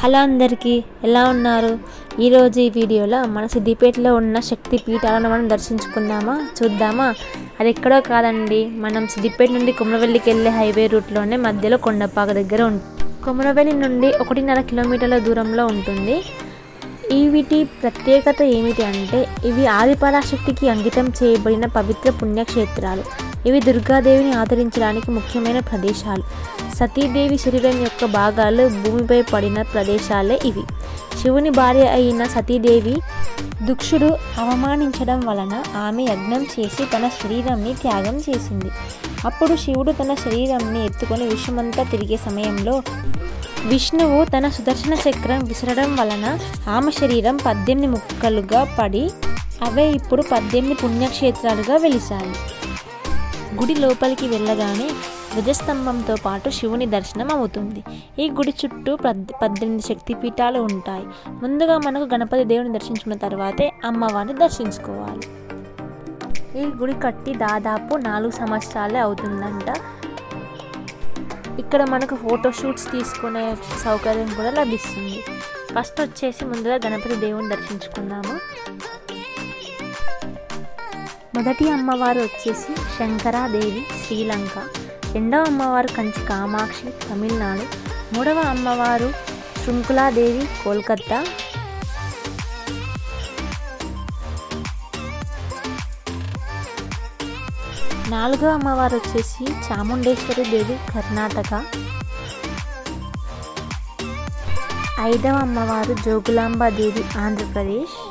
Hello అందరికీ ఎలా ఉన్నారు? ఈరోజు ఈ వీడియోలో మన సిద్దిపేటలో ఉన్న శక్తి పీఠాలను మనం దర్శించుకుందామా? చూద్దామా? అది ఎక్కడో కాదండి. మనం సిద్దిపేట నుండి కుమ్రవెల్లికి వెళ్ళే హైవే రూట్లోనే మధ్యలో కొండపాక దగ్గర ఉంటుంది కుమ్రవెల్లి నుండి ఒకటిన్నర కిలోమీటర్ల దూరంలో ఉంటుంది. ఈ వీటి ప్రత్యేకత ఏమిటి అంటే ఇవి ఆదిపరాశక్తికి అంకితం చేయబడిన పవిత్ర పుణ్యక్షేత్రాలు. ఇవి దుర్గాదేవిని ఆదరించడానికి ముఖ్యమైన ప్రదేశాలు. సతీదేవి శరీరం యొక్క భాగాలు భూమిపై పడిన ప్రదేశాలే ఇవి. శివుని భార్య అయిన సతీదేవి దుక్షుడు అవమానించడం వలన ఆమె యజ్ఞం చేసి తన శరీరాన్ని త్యాగం చేసింది. అప్పుడు శివుడు తన శరీరాన్ని ఎత్తుకొని విశ్వమంతా తిరిగే సమయంలో విష్ణువు తన సుదర్శన చక్రం విసరడం వలన ఆమె శరీరం పద్దెనిమిది ముక్కలుగా పడి అవే ఇప్పుడు పద్దెనిమిది పుణ్యక్షేత్రాలుగా వెలిశాయి. గుడి లోపలికి వెళ్ళగానే ధ్వజస్తంభంతో పాటు శివుని దర్శనం అవుతుంది. ఈ గుడి చుట్టూ పద్ పద్దెనిమిది శక్తిపీఠాలు ఉంటాయి. ముందుగా మనకు గణపతి దేవుని దర్శించుకున్న తర్వాతే అమ్మవారిని దర్శించుకోవాలి. ఈ గుడి కట్టి దాదాపు నాలుగు సంవత్సరాలే అవుతుందంట. ఇక్కడ మనకు ఫోటోషూట్స్ తీసుకునే సౌకర్యం కూడా లభిస్తుంది. ఫస్ట్ వచ్చేసి ముందుగా గణపతి దేవుని దర్శించుకుందాము. మొదటి అమ్మవారు వచ్చేసి శంకరాదేవి శ్రీలంక. రెండవ అమ్మవారు కంచి కామాక్షి తమిళనాడు. మూడవ అమ్మవారు శృంకులాదేవి కోల్కత్తా. నాలుగవ అమ్మవారు వచ్చేసి చాముండేశ్వరి దేవి కర్ణాటక. ఐదవ అమ్మవారు జోగులాంబ దేవి ఆంధ్రప్రదేశ్.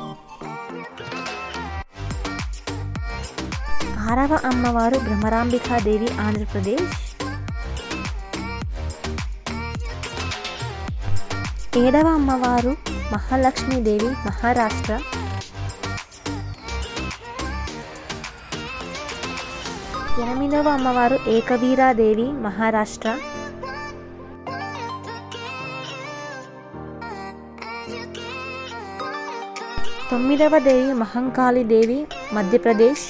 ఆరవ అమ్మవారు భ్రమరాంబికాదేవి ఆంధ్రప్రదేశ్. ఏడవ అమ్మవారు మహాలక్ష్మీదేవి మహారాష్ట్ర. ఎనిమిదవ అమ్మవారు ఏకవీరాదేవి మహారాష్ట్ర. తొమ్మిదవ దేవి మహంకాళి దేవి మధ్యప్రదేశ్.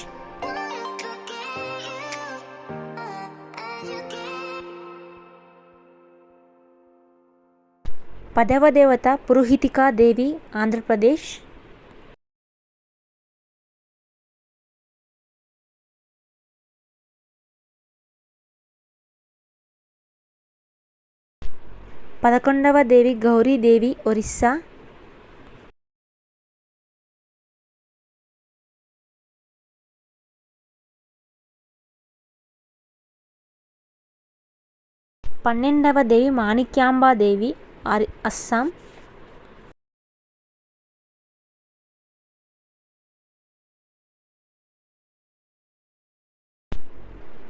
పదవ దేవత పురోహితికా దేవి ఆంధ్రప్రదేశ్ పదకొండవ దేవి గౌరీదేవి ఒరిస్సా. పన్నెండవ దేవి మాణిక్యాంబాదేవి అస్సాం.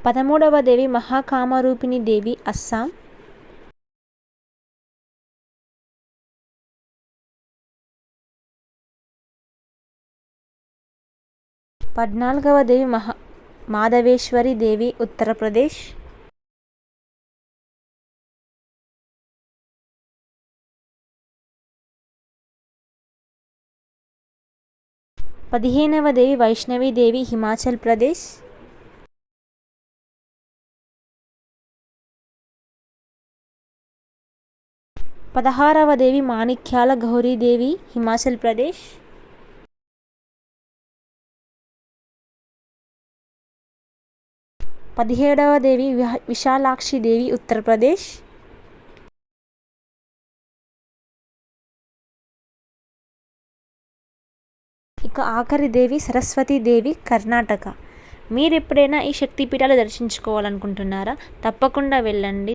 పదమూడవ దేవి మహాకామరూపిణి దేవి అస్సాం. పద్నాలుగవ దేవి మహా మాధవేశ్వరి దేవి ఉత్తరప్రదేశ్. పదిహేనవ దేవి వైష్ణవి దేవి హిమాచల్ ప్రదేశ్. పదహారవ దేవి మాణిక్యాల గౌరీదేవి హిమాచల్ ప్రదేశ్. పదిహేడవ దేవి విశాలాక్షి దేవి ఉత్తరప్రదేశ్. ఇక ఆఖరి దేవి సరస్వతీదేవి కర్ణాటక. మీరు ఎప్పుడైనా ఈ శక్తిపీఠాలు దర్శించుకోవాలనుకుంటున్నారా? తప్పకుండా వెళ్ళండి.